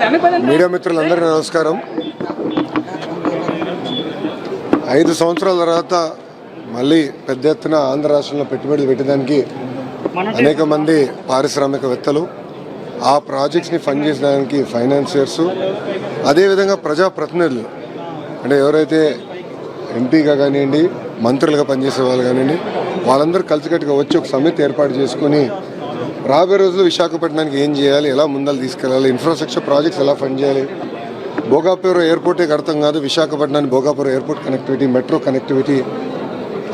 Media మిత్రులందరికీ నమస్కారం. ఐదు సంవత్సరాల తర్వాత మళ్ళీ పెద్ద ఎత్తున ఆంధ్ర రాష్ట్రంలో పెట్టుబడులు పెట్టడానికి అనేక మంది పారిశ్రామికవేత్తలు ఆ ప్రాజెక్ట్స్ని ఫండ్ చేసడానికి ఫైనాన్సియర్స్ అదేవిధంగా ప్రజాప్రతినిధులు. అంటే ఎవరైతే ఎంపీగా కానివ్వండి మంత్రులుగా పనిచేసే వాళ్ళు కానివ్వండి వాళ్ళందరూ కలిసికట్టుగా వచ్చి ఒక సమితి ఏర్పాటు చేసుకుని రాబోయే రోజుల్లో విశాఖపట్నానికి ఏం చేయాలి? ఎలా ముందలు తీసుకెళ్ళాలి? ఇన్ఫ్రాస్ట్రక్చర్ ప్రాజెక్ట్స్ ఎలా ఫండ్ చేయాలి? భోగాపురం ఎయిర్పోర్టే అర్థం కాదు విశాఖపట్నానికి Bhogapuram airport connectivity metro connectivity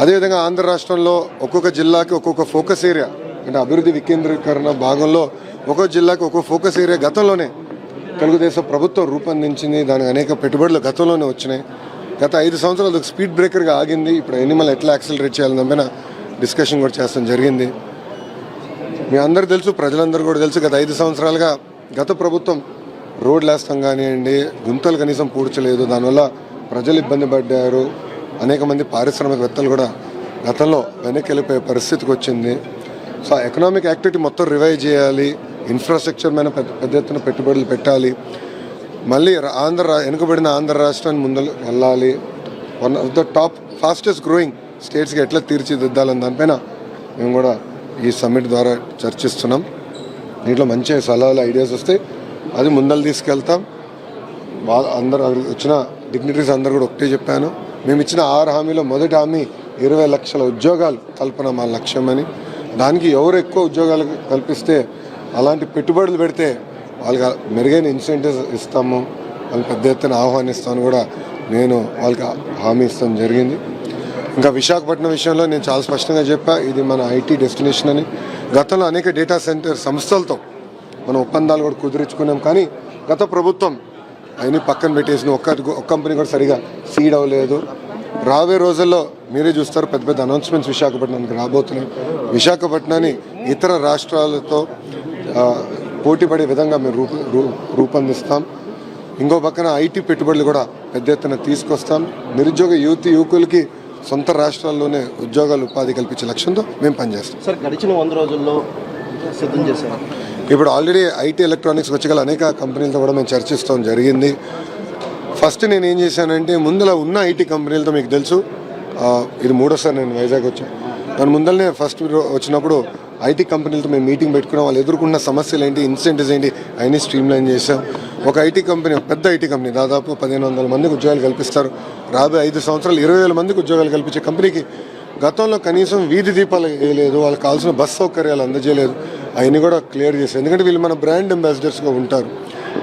అదేవిధంగా ఆంధ్ర రాష్ట్రంలో ఒక్కొక్క జిల్లాకి ఒక్కొక్క ఫోకస్ ఏరియా అంటే అభివృద్ధి వికేంద్రీకరణ భాగంలో ఒక్కొక్క జిల్లాకి ఒక్కొక్క ఫోకస్ ఏరియా గతంలోనే తెలుగుదేశం ప్రభుత్వం రూపొందించింది. దానికి అనేక పెట్టుబడులు గతంలోనే వచ్చినాయి. గత ఐదు సంవత్సరాలు స్పీడ్ బ్రేకర్గా ఆగింది. ఇప్పుడు ఎనిమల్ ఎట్లా యాక్సిలరేట్ చేయాలని నమ్మిన డిస్కషన్ కూడా చేస్తాం. జరిగింది. మీ అందరు తెలుసు ప్రజలందరూ కూడా తెలుసు గత ఐదు సంవత్సరాలుగా గత ప్రభుత్వం రోడ్లు వేస్తాం కానివ్వండి గుంతలు కనీసం పూడ్చలేదు. దానివల్ల ప్రజలు ఇబ్బంది పడ్డారు. అనేక మంది పారిశ్రామికవేత్తలు కూడా గతంలో వెనక్కి వెళ్ళిపోయే పరిస్థితికి వచ్చింది. సో ఎకనామిక్ యాక్టివిటీ మొత్తం రివైవ్ చేయాలి. ఇన్ఫ్రాస్ట్రక్చర్ మీద పెద్ద పెద్ద ఎత్తున పెట్టుబడులు పెట్టాలి. మళ్ళీ రా- ఆంధ్ర వెనుకబడిన ఆంధ్ర రాష్ట్రాన్ని ముందలు వెళ్ళాలి. One of the top fastest growing స్టేట్స్కి ఎట్లా తీర్చిదిద్దాలని దానిపైన మేము కూడా ఈ సమ్మిట్ ద్వారా చర్చిస్తున్నాం. దీంట్లో మంచి సలహాలు ఐడియాస్ వస్తే అది ముందలు తీసుకెళ్తాం. వా- అందరూ వచ్చిన డిగ్నిటరీస్ అందరు కూడా ఒకటే చెప్పాను. మేము ఇచ్చిన ఆరు హామీలో మొదటి హామీ ఇరవై లక్షల ఉద్యోగాలు కల్పన మా లక్ష్యం అని. దానికి ఎవరు ఎక్కువ ఉద్యోగాలు కల్పిస్తే అలాంటి పెట్టుబడులు పెడితే వాళ్ళకి మెరుగైన ఇన్సెంటివ్స్ ఇస్తాము. వాళ్ళకి పెద్ద ఎత్తున ఆహ్వానిస్తామని కూడా నేను వాళ్ళకి హామీ ఇస్తాం జరిగింది. ఇంకా విశాఖపట్నం విషయంలో నేను చాలా స్పష్టంగా చెప్పా ఇది మన ఐటీ డెస్టినేషన్ అని. గతంలో అనేక డేటా సెంటర్ సంస్థలతో మనం ఒప్పందాలు కూడా కుదిరించుకున్నాం. కానీ గత ప్రభుత్వం అవన్నీ పక్కన పెట్టేసిన ఒక్క ఒక్క కంపెనీ కూడా సరిగా సీడ్ అవ్వలేదు. రాబోయే రోజుల్లో మీరే చూస్తారు పెద్ద పెద్ద అనౌన్స్మెంట్స్ విశాఖపట్నానికి రాబోతున్నాయి. విశాఖపట్నాన్ని ఇతర రాష్ట్రాలతో పోటీపడే విధంగా మేము రూప రూ- రూపొందిస్తాం. ఇంకో పక్కన ఐటీ పెట్టుబడులు కూడా పెద్ద ఎత్తున తీసుకొస్తాం. నిరుద్యోగ యువతి యువకులకి సొంత రాష్ట్రాల్లోనే ఉద్యోగాలు ఉపాధి కల్పించే లక్ష్యంతో మేము పనిచేస్తాం. సార్ గడిచిన వంద రోజుల్లో సిద్ధం చేశారు. ఇప్పుడు ఆల్రెడీ ఐటీ ఎలక్ట్రానిక్స్ వచ్చి గల అనేక కంపెనీలతో కూడా మేము చర్చిస్తాం జరిగింది. ఫస్ట్ నేను ఏం చేశానంటే ముందర ఉన్న ఐటీ కంపెనీలతో మీకు తెలుసు ఇది మూడోసారి నేను వైజాగ్ వచ్చాను. దాని ముందరనే ఫస్ట్ వచ్చినప్పుడు ఐటీ కంపెనీలతో మేము మీటింగ్ పెట్టుకున్నాం. వాళ్ళు ఎదుర్కొన్న సమస్యలు ఏంటి ఇన్సెంటివ్స్ ఏంటి అవన్నీ స్ట్రీమ్ లైన్ చేసాం ఒక ఐటీ కంపెనీ పెద్ద ఐటీ కంపెనీ దాదాపు పదిహేను వందల మందికి ఉద్యోగాలు కల్పిస్తారు. రాబోయే ఐదు సంవత్సరాలు ఇరవై వేల మందికి ఉద్యోగాలు కల్పించే కంపెనీకి గతంలో కనీసం వీధి దీపాలు వేయలేదు వాళ్ళకి కావాల్సిన బస్ సౌకర్యాలు అందజేయలేదు. అవన్నీ కూడా క్లియర్ చేశారు. ఎందుకంటే వీళ్ళు మన బ్రాండ్ అంబాసిడర్స్గా ఉంటారు.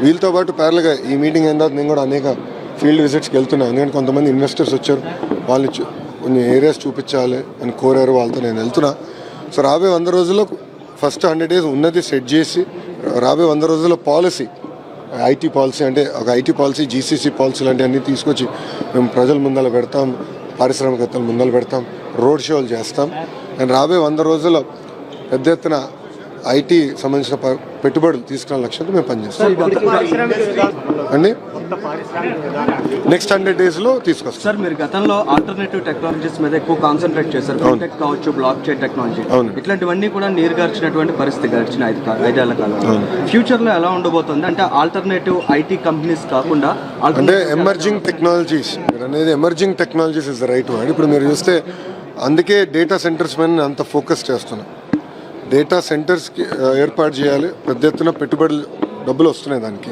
వీళ్ళతో పాటు ప్యారల్గా ఈ మీటింగ్ అయిన తర్వాత నేను కూడా అనేక ఫీల్డ్ విజిట్స్కి వెళ్తున్నాను. ఎందుకంటే కొంతమంది ఇన్వెస్టర్స్ వచ్చారు. వాళ్ళు కొన్ని ఏరియాస్ చూపించాలి అని కోరారు. వాళ్ళతో నేను వెళ్తున్నా. సో రాబోయే వంద రోజుల్లో ఫస్ట్ హండ్రెడ్ డేస్ ఉన్నది సెట్ చేసి రాబోయే వంద రోజుల్లో పాలసీ ఐటీ పాలసీ అంటే ఒక ఐటీ పాలసీ జీసీసీ పాలసీ లాంటి అన్నీ తీసుకొచ్చి మేము ప్రజల ముందర పెడతాం పారిశ్రామికవేత్తల ముందర పెడతాం రోడ్ షోలు చేస్తాం. అండ్ రాబోయే వంద రోజుల్లో పెద్ద ఎత్తున ఐటీ సంబంధించిన ప- పెట్టుబడులు తీసుకునే లక్ష్యంతో మేము పనిచేస్తాం. అండి? నెక్స్ట్ హండ్రెడ్ డేస్లో తీసుకొస్తాం. సార్ మీరు గతంలో ఆల్టర్నేటివ్ టెక్నాలజీస్ మీద ఎక్కువ కాన్సన్ట్రేట్ చేశారు. ఫిన్టెక్ కావచ్చు బ్లాక్ చైన్ టెక్నాలజీ. ఇట్లాంటివన్నీ కూడా నీరుగార్చినటువంటి పరిస్థితి గడిచిన ఐదు ఐదేళ్ళ కాలంలో. ఫ్యూచర్లో ఎలా ఉండబోతుంది? అంటే ఆల్టర్నేటివ్ ఐటీ కంపెనీస్ కాకుండా అంటే ఎమర్జింగ్ టెక్నాలజీస్ అనేది emerging technologies is the right word ఇప్పుడు మీరు చూస్తే అందుకే డేటా సెంటర్స్ మీద అంత ఫోకస్ చేస్తున్నాను డేటా సెంటర్స్కి ఏర్పాటు చేయాలి. పెద్ద ఎత్తున పెట్టుబడులు డబ్బులు వస్తున్నాయి దానికి.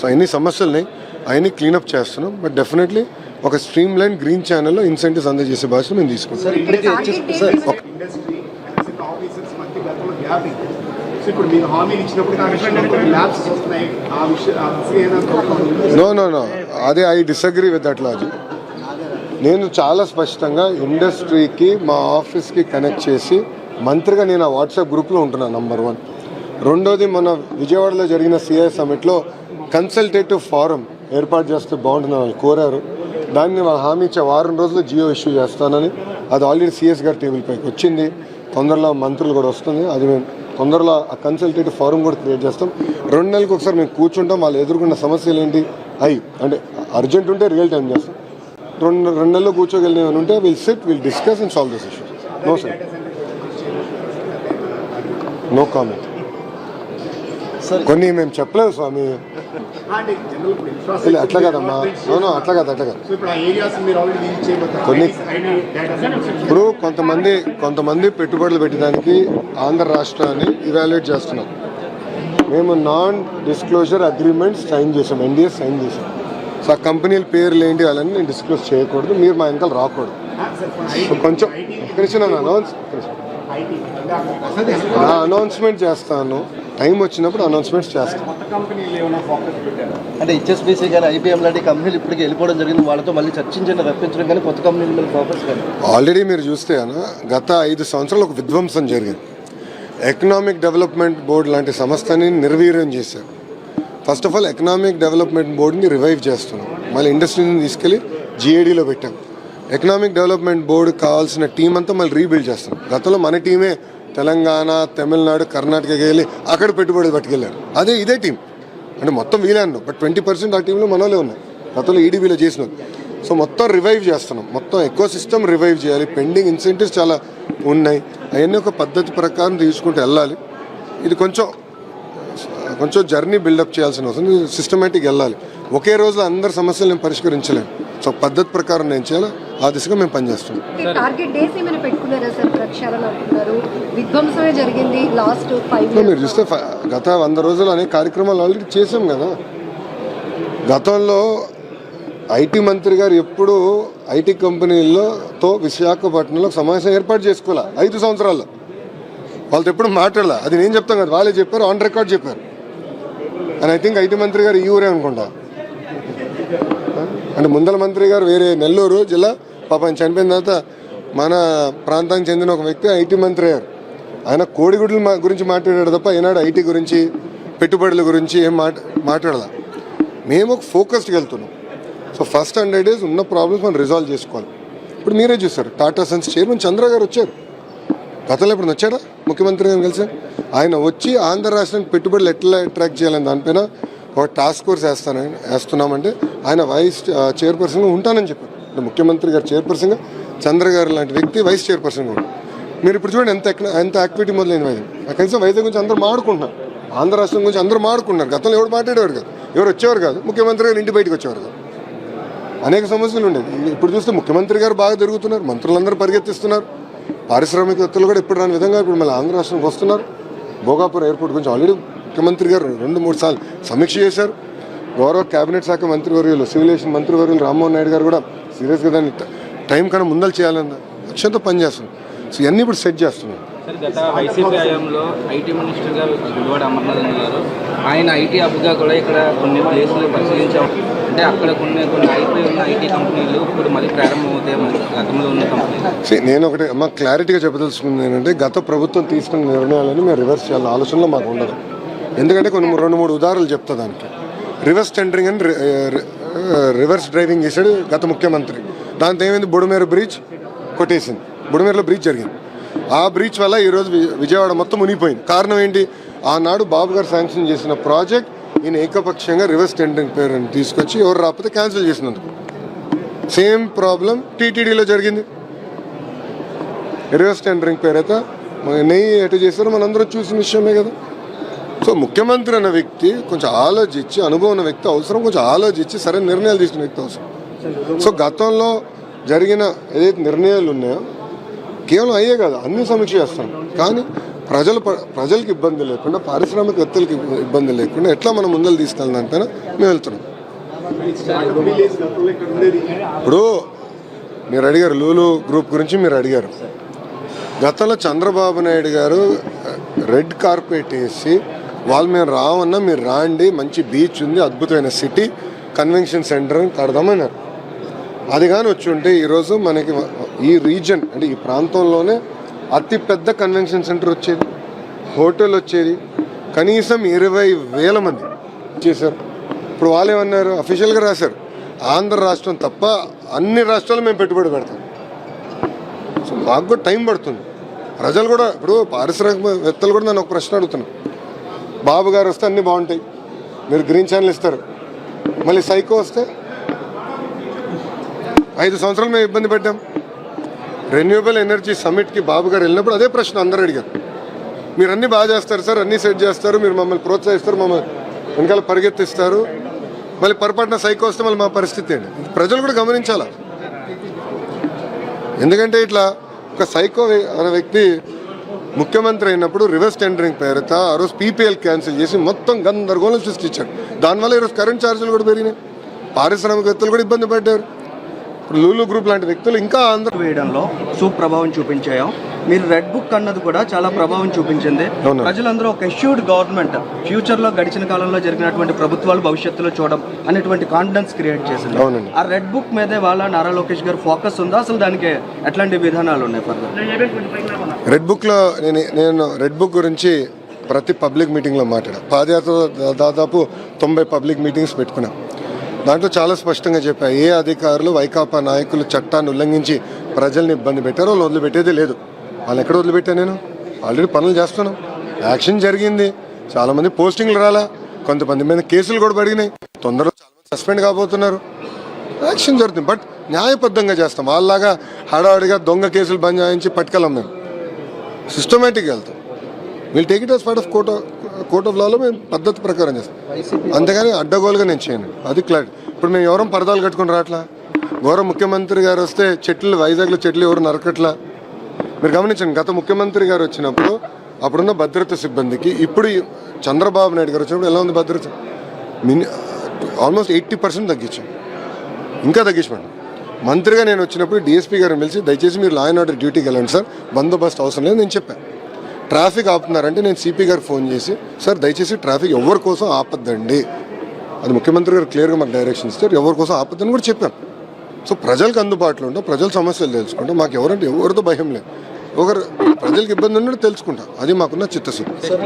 సో అన్ని సమస్యలున్నాయి. అవన్నీ క్లీనప్ చేస్తున్నాం. బట్ డెఫినెట్లీ ఒక స్ట్రీమ్ లైన్ గ్రీన్ ఛానల్లో ఇన్సెంటివ్స్ అందజేసే బాధ్యత మేము తీసుకుంటాం నో నో నో అదే I disagree with that logic నేను చాలా స్పష్టంగా ఇండస్ట్రీకి మా ఆఫీస్కి కనెక్ట్ చేసి మంత్రిగా నేను ఆ వాట్సాప్ గ్రూప్లో ఉంటున్నాను నంబర్ వన్ రెండోది మన విజయవాడలో జరిగిన సిఐ సమిట్లో కన్సల్టేటివ్ ఫారం ఏర్పాటు చేస్తే బాగుంటుందని వాళ్ళు కోరారు. దాన్ని వాళ్ళు హామీ ఇచ్చే వారం రోజులు జియో ఇష్యూ చేస్తానని అది ఆల్రెడీ సిఎస్ గారి టేబుల్ పైకి వచ్చింది. తొందరలో మంత్రులు కూడా వస్తుంది. అది మేము తొందరలో ఆ కన్సల్టేటివ్ ఫారం కూడా క్రియేట్ చేస్తాం. రెండు నెలలకు ఒకసారి మేము కూర్చుంటాం. వాళ్ళు ఎదుర్కొన్న సమస్యలు ఏంటి? అయి అంటే అర్జెంట్ ఉంటే రియల్ టైం చేస్తాం. రెండు రెండు నెలలు కూర్చోగలిగిన ఉంటే will sit will discuss and solve this issue no sir no comment కొన్ని మేము చెప్పలేదు స్వామి. అట్లా కదమ్మా. నో నో అట్లా కాదు అట్లా కాదు. కొన్ని- ఇప్పుడు కొంతమంది కొంతమంది పెట్టుబడులు పెట్టడానికి ఆంధ్ర రాష్ట్రాన్ని ఇవాల్యుయేట్ చేస్తున్నాం మేము నాన్ డిస్క్లోజర్ అగ్రిమెంట్స్ సైన్ చేసాం ఎన్డీఎస్ సైన్ చేసాం. సో ఆ కంపెనీల పేర్లు ఏంటి వాళ్ళని నేను డిస్క్లోజ్ చేయకూడదు మీరు మా వెనకాల రాకూడదు. సో కొంచెం కృష్ణ అనౌన్స్ అనౌన్స్మెంట్ చేస్తాను. టైం వచ్చినప్పుడు అనౌన్స్మెంట్స్ పెట్టారు? అంటే హెచ్ఎస్బీసీ కానీ ఐబీఎం లాంటి కంపెనీలు ఇప్పటికే వెళ్ళిపోవడం జరిగింది. వాళ్ళతో మళ్ళీ చర్చించండి రప్పించడం కానీ కొత్త కంపెనీల మీద ఫోకస్ కానీ. ఆల్రెడీ మీరు చూస్తే అన్న గత ఐదు సంవత్సరాలు ఒక విధ్వంసం జరిగింది. ఎకనామిక్ డెవలప్మెంట్ బోర్డు లాంటి సంస్థని నిర్వీర్యం చేశారు. First of all economic development బోర్డుని revive చేస్తున్నాం. మళ్ళీ ఇండస్ట్రీని తీసుకెళ్ళి జిఏడీలో పెట్టాం. ఎకనామిక్ డెవలప్మెంట్ బోర్డు కావాల్సిన టీం అంతా మళ్ళీ రీబిల్డ్ చేస్తున్నాం. గతంలో మన టీమే తెలంగాణ తమిళనాడు కర్ణాటకకి వెళ్ళి అక్కడ పెట్టుబడులు పట్టుకెళ్ళారు. అదే ఇదే టీం. అంటే మొత్తం వీలే బట్ ట్వంటీ పర్సెంట్ ఆ టీంలో మనోలే ఉన్నాయి. గతంలో ఈడీబీలో చేసినాం సో మొత్తం రివైవ్ చేస్తున్నాం. మొత్తం ఎక్కువ సిస్టమ్ రివైవ్ చేయాలి. పెండింగ్ ఇన్సెంటివ్స్ చాలా ఉన్నాయి. అవన్నీ ఒక పద్ధతి ప్రకారం తీసుకుంటూ వెళ్ళాలి. ఇది కొంచెం కొంచెం జర్నీ బిల్డప్ చేయాల్సిన అవసరం. సిస్టమేటిక్ వెళ్ళాలి. ఒకే రోజులో అందరి సమస్యలు నేను పరిష్కరించలేను. సో పద్ధతి ప్రకారం నేను చేయాలి? ఆ దిశగా మేము పనిచేస్తున్నాం. మీరు చూస్తే గత వంద రోజులు అనేక కార్యక్రమాలు ఆల్రెడీ చేసాం కదా. గతంలో ఐటీ మంత్రి గారు ఎప్పుడు ఐటీ కంపెనీల్లో తో విశాఖపట్నంలో సమావేశం ఏర్పాటు చేసుకోలే ఐదు సంవత్సరాల్లో. వాళ్ళతో ఎప్పుడు మాట్లాడలే? అది నేను చెప్తాను కదా వాళ్ళే చెప్పారు ఆన్ రికార్డ్ చెప్పారు. అండ్ ఐ థింక్ ఐటీ మంత్రి గారు ఈ ఊరే అనుకుంటా. అంటే ముందల మంత్రి గారు వేరే నెల్లూరు జిల్లా పాపం చనిపోయిన తర్వాత మన ప్రాంతానికి చెందిన ఒక వ్యక్తి ఐటీ మంత్రి అయ్యారు. ఆయన కోడిగుడ్ల గురించి మాట్లాడాడు తప్ప ఈనాడు ఐటీ గురించి పెట్టుబడుల గురించి ఏం మాట మాట్లాడాల. మేము ఒక ఫోకస్డ్కి వెళ్తున్నాం. సో ఫస్ట్ హండ్రెడ్ డేస్ ఉన్న ప్రాబ్లమ్స్ మనం రిజాల్వ్ చేసుకోవాలి. ఇప్పుడు మీరే చూస్తారు టాటా సన్స్ చైర్మన్ చంద్ర గారు వచ్చారు. గతంలో ఇప్పుడు వచ్చాడా ముఖ్యమంత్రి గారిని కలిసి ఆయన వచ్చి ఆంధ్ర రాష్ట్రానికి పెట్టుబడులు ఎట్లా అట్రాక్ట్ చేయాలని దానిపైన ఒక టాస్క్ ఫోర్స్ వేస్తానని వేస్తున్నామంటే ఆయన వైస్ చైర్పర్సన్గా ఉంటానని చెప్పారు. అంటే ముఖ్యమంత్రి గారు చైర్పర్సన్గా చంద్ర గారు లాంటి వ్యక్తి వైస్ చైర్పర్సన్గా మీరు ఇప్పుడు చూడండి ఎంత ఎంత యాక్టివిటీ మొదలైన వైద్యం. కనీసం వైద్యం గురించి అందరూ మాడుకుంటున్నారు. ఆంధ్ర రాష్ట్రం గురించి అందరూ మాడుకుంటున్నారు. గతంలో ఎవరు మాట్లాడేవారు కాదు. ఎవరు వచ్చేవారు కాదు. ముఖ్యమంత్రి గారు ఇంటి బయటకు వచ్చేవారు కాదు. అనేక సమస్యలు ఉండేవి. ఇప్పుడు చూస్తే ముఖ్యమంత్రి గారు బాగా జరుగుతున్నారు. మంత్రులందరూ పరిగెత్తిస్తున్నారు. పారిశ్రామికవేత్తలు కూడా ఇప్పుడు రాని విధంగా ఇప్పుడు మళ్ళీ ఆంధ్ర రాష్ట్రంకి వస్తున్నారు. భోగాపురం ఎయిర్పోర్ట్ గురించి ఆల్రెడీ ముఖ్యమంత్రి గారు రెండు మూడు సార్లు సమీక్ష చేశారు. గౌరవ కేబినెట్ శాఖ మంత్రివర్యులు సివిలేషన్ మంత్రివర్యులు రామ్మోహన్ నాయుడు గారు కూడా సీరియస్గా దాన్ని ట- కన్నా ముందలు చేయాలన్న లక్ష్యంతో పనిచేస్తున్నాం సో ఇవన్నీ ఇప్పుడు సెట్ చేస్తున్నాం సార్ గత వైసీపీ హయాంలో ఐటీ మినిస్టర్గా గుడివాడ అమర్నాథ్ గారు ఆయన ఐటీ హబ్గా కూడా ఇక్కడ కొన్ని ప్లేసులు పరిశీలించాం. అంటే అక్కడ కొన్ని కొన్ని ఉన్న ఐటీ కంపెనీలు ఇప్పుడు మళ్ళీ ప్రారంభమవుతాయి మరి గతంలో ఉన్న కంపెనీలు. See, నేను ఒకటి అమ్మ క్లారిటీగా చెప్పదలుచుకుంది ఏంటంటే గత ప్రభుత్వం తీసుకున్న నిర్ణయాలని మేము రివర్స్ చేయాలని ఆలోచనలో మాకు ఉండదు. ఎందుకంటే కొన్ని రెండు మూడు ఉదాహరణలు చెప్తా దానికి. రివర్స్ టెండరింగ్ అని రివర్స్ డ్రైవింగ్ చేశాడు గత ముఖ్యమంత్రి. దాంతో ఏమైంది? బుడమేరు బ్రిడ్జ్ కొట్టేసింది. బుడమేరులో బ్రిడ్జ్ జరిగింది. ఆ బ్రిడ్జ్ వల్ల ఈరోజు వి- విజయవాడ మొత్తం మునిగిపోయింది. కారణం ఏంటి? ఆనాడు బాబు గారు శాంక్షన్ చేసిన ప్రాజెక్ట్ ఈయన ఏకపక్షంగా రివర్స్ టెండరింగ్ పేరుని తీసుకొచ్చి ఎవరు రాకపోతే క్యాన్సిల్ చేసినందుకు. సేమ్ ప్రాబ్లం టీటీడీలో జరిగింది. రివర్స్ టెండరింగ్ పేరైతే అయితే నెయ్యి ఎటు చేశారో మనందరం చూసిన విషయమే కదా. సో ముఖ్యమంత్రి అనే వ్యక్తి కొంచెం ఆలోచించి అనుభవం ఉన్న వ్యక్తి అవసరం కొంచెం ఆలోచించి సరైన నిర్ణయాలు తీసుకున్న వ్యక్తి అవసరం. సో గతంలో జరిగిన ఏదైతే నిర్ణయాలు ఉన్నాయో కేవలం అయ్యే కాదు అన్ని సమీక్ష చేస్తాం. కానీ ప్రజలు ప్రజలకు ఇబ్బంది లేకుండా పారిశ్రామికవేత్తలకు ఇబ్బంది లేకుండా ఎట్లా మనం ముందలు తీసుకెళ్ళాలంటే మేము వెళ్తున్నాం. ఇప్పుడు మీరు అడిగారు లూలు గ్రూప్ గురించి మీరు అడిగారు. గతంలో చంద్రబాబు నాయుడు గారు రెడ్ కార్పెట్ వేసి వాళ్ళు మేము రావన్నా మీరు రాండి మంచి బీచ్ ఉంది అద్భుతమైన సిటీ కన్వెన్షన్ సెంటర్ అని కడదామన్నారు అది కానీ వచ్చి ఉంటే ఈరోజు మనకి ఈ రీజన్ అంటే ఈ ప్రాంతంలోనే అతి పెద్ద కన్వెన్షన్ సెంటర్ వచ్చేది హోటల్ వచ్చేది కనీసం ఇరవై వేల మంది చేశారు. ఇప్పుడు వాళ్ళు ఏమన్నారు? అఫీషియల్గా రాశారు. ఆంధ్ర రాష్ట్రం తప్ప అన్ని రాష్ట్రాలు మేము పెట్టుబడి పెడతాం. సో మాకు కూడా టైం పడుతుంది. ప్రజలు కూడా ఇప్పుడు పారిశ్రామికవేత్తలు కూడా నన్ను ఒక ప్రశ్న అడుగుతున్నాను బాబు గారు వస్తే అన్నీ బాగుంటాయి. మీరు గ్రీన్ ఛానల్ ఇస్తారు. మళ్ళీ సైకో వస్తే ఐదు సంవత్సరాలు మేము ఇబ్బంది పెట్టాం రెన్యూబుల్ ఎనర్జీ సమ్మిట్కి బాబు గారు వెళ్ళినప్పుడు అదే ప్రశ్న అందరూ అడిగారు. మీరు అన్నీ బాగా చేస్తారు సార్ అన్నీ సెట్ చేస్తారు మీరు మమ్మల్ని ప్రోత్సహిస్తారు మమ్మల్ని వెనకాల పరిగెత్తిస్తారు. మళ్ళీ పొరపాటున సైకో వస్తే మళ్ళీ మా పరిస్థితి ఏంటి? ప్రజలు కూడా గమనించాలా? ఎందుకంటే ఇట్లా ఒక సైకో అనే వ్యక్తి ముఖ్యమంత్రి అయినప్పుడు రివర్స్ టెండరింగ్ పేరుతో ఆ రోజు పీపీఎల్ క్యాన్సిల్ చేసి మొత్తం గందరగోళం సృష్టించాడు దానివల్ల ఈరోజు కరెంట్ ఛార్జీలు కూడా పెరిగినాయి. పారిశ్రామికవేత్తలు కూడా ఇబ్బంది పడ్డారు. ఇప్పుడు లూలు గ్రూప్ లాంటి వ్యక్తులు ఇంకా ఆంధ్ర వేయడంలో సుప్రభావం చూపించాయో? మీరు రెడ్ బుక్ అన్నది కూడా చాలా ప్రభావం చూపించింది. ప్రజలందరూ ఒక ఎష్యూర్డ్ గవర్నమెంట్ ఫ్యూచర్లో గడిచిన కాలంలో జరిగినటువంటి ప్రభుత్వాలు భవిష్యత్తులో చూడడం అనేటువంటి కాన్ఫిడెన్స్ క్రియేట్ చేసింది. ఆ రెడ్ బుక్ మీదే వాళ్ళ నారా లోకేష్ గారు ఫోకస్ ఉందా? అసలు దానికి ఎట్లాంటి విధానాలు ఉన్నాయి రెడ్ బుక్లో నేను నేను రెడ్ బుక్ గురించి ప్రతి పబ్లిక్ మీటింగ్లో మాట్లాడా. పాదయాత్ర దాదాపు తొంభై పబ్లిక్ మీటింగ్స్ పెట్టుకున్నాం. దాంట్లో చాలా స్పష్టంగా చెప్పా ఏ అధికారులు వైకాపా నాయకులు చట్టాన్ని ఉల్లంఘించి ప్రజల్ని ఇబ్బంది పెట్టారో వదిలిపెట్టేదే లేదు. వాళ్ళు ఎక్కడ వదిలిపెట్టాను నేను? ఆల్రెడీ పనులు చేస్తున్నాం. యాక్షన్ జరిగింది. చాలామంది పోస్టింగ్లు రాలా. కొంతమంది మీద కేసులు కూడా పడినాయి తొందరలో చాలామంది సస్పెండ్ కాబోతున్నారు. యాక్షన్ జరుగుతుంది. బట్ న్యాయబద్ధంగా చేస్తాం. వాళ్ళలాగా హడావుడిగా దొంగ కేసులు బంద్ చేయించి పట్టుకెళ్ళం మేము. సిస్టమేటిక్గా వెళ్తాం. We'll take it as part of court court of లాలో మేము పద్ధతి ప్రకారం చేస్తాం. అంతేగాని అడ్డగోలుగా నేను చేయను. అది క్లారిటీ ఇప్పుడు మేము ఎవరం పరదాలు కట్టుకుని రావట్లా గౌరవ ముఖ్యమంత్రి గారు వస్తే చెట్లు వైజాగ్లో చెట్లు ఎవరు నరకట్లా? మీరు గమనించండి గత ముఖ్యమంత్రి గారు వచ్చినప్పుడు అప్పుడున్న భద్రత సిబ్బందికి ఇప్పుడు చంద్రబాబు నాయుడు గారు వచ్చినప్పుడు ఎలా ఉంది భద్రత? మిని ఆల్మోస్ట్ ఎయిటీ పర్సెంట్ తగ్గించాం. ఇంకా తగ్గించమండి. మంత్రిగా నేను వచ్చినప్పుడు డిఎస్పీ గారిని పిలిచి దయచేసి మీరు లా అండ్ ఆర్డర్ డ్యూటీకి వెళ్ళండి సార్ బందోబస్తు అవసరం లేదు నేను చెప్పాను ట్రాఫిక్ ఆపుతున్నారంటే నేను సిపి గారు ఫోన్ చేసి సార్ దయచేసి ట్రాఫిక్ ఎవరి కోసం ఆపద్దండి? అది ముఖ్యమంత్రి గారు క్లియర్గా మాకు డైరెక్షన్ ఇస్తారు ఎవరి కోసం ఆపద్దని కూడా చెప్పాను సో ప్రజలకు అందుబాటులో ఉంటాం ప్రజల సమస్యలు తెలుసుకుంటాం మాకు ఎవరంటే ఎవరితో భయం లేదు. ఒకరు ప్రజలకు ఇబ్బంది ఉన్నట్టు తెలుసుకుంటాం. అది మాకున్న చిత్తశుద్ధి.